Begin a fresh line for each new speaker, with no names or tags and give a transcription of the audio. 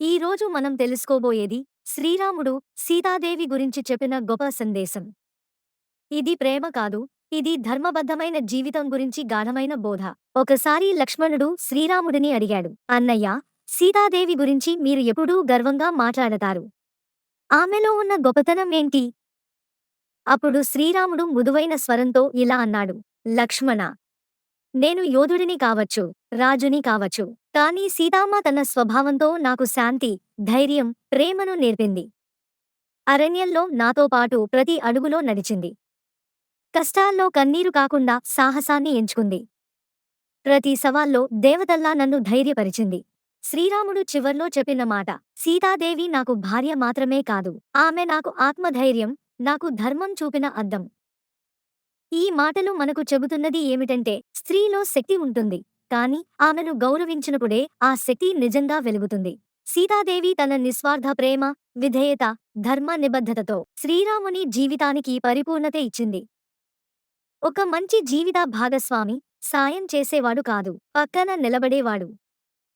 ఈ రోజు మనం తెలుసుకోబోయేది శ్రీరాముడు సీతాదేవి గురించి చెప్పిన గొప్ప సందేశం. ఇది ప్రేమ కాదు ఇది ధర్మబద్ధమైన జీవితం గురించి గాఢమైన బోధ. ఒకసారి లక్ష్మణుడు శ్రీరాముడిని అడిగాడు అన్నయ్య సీతాదేవి గురించి మీరు ఎప్పుడూ గర్వంగా మాట్లాడతారు. ఆమెలో ఉన్న గొప్పతనం ఏంటి? అప్పుడు శ్రీరాముడు మృదువైన స్వరంతో ఇలా అన్నాడు లక్ష్మణ నేను యోధుడిని కావచ్చు రాజుని కావచ్చు. కానీ సీతామ్మ తన స్వభావంతో నాకు శాంతి ధైర్యం ప్రేమను నేర్పింది. అరణ్యంలో నాతో పాటు ప్రతి అడుగులో నడిచింది. కష్టాల్లో కన్నీరు కాకుండా సాహసాన్ని ఎంచుకుంది. ప్రతి సవాల్లో దేవతల్లా నన్ను ధైర్యపరిచింది. శ్రీరాముడు చివర్లో చెప్పిన మాట సీతాదేవి నాకు భార్య మాత్రమే కాదు ఆమె నాకు ఆత్మధైర్యం నాకు ధర్మం చూపిన అద్దం. ఈ మాటలు మనకు చెబుతున్నది ఏమిటంటే స్త్రీలో శక్తి ఉంటుంది. కాని ఆమెను గౌరవించినప్పుడే ఆ శక్తి నిజంగా వెలుగుతుంది. సీతాదేవి తన నిస్వార్థ ప్రేమ విధేయత ధర్మ నిబద్ధతతో శ్రీరాముని జీవితానికి పరిపూర్ణత ఇచ్చింది. ఒక మంచి జీవిత భాగస్వామి సాయం చేసేవాడు కాదు. పక్కన నిలబడేవాడు.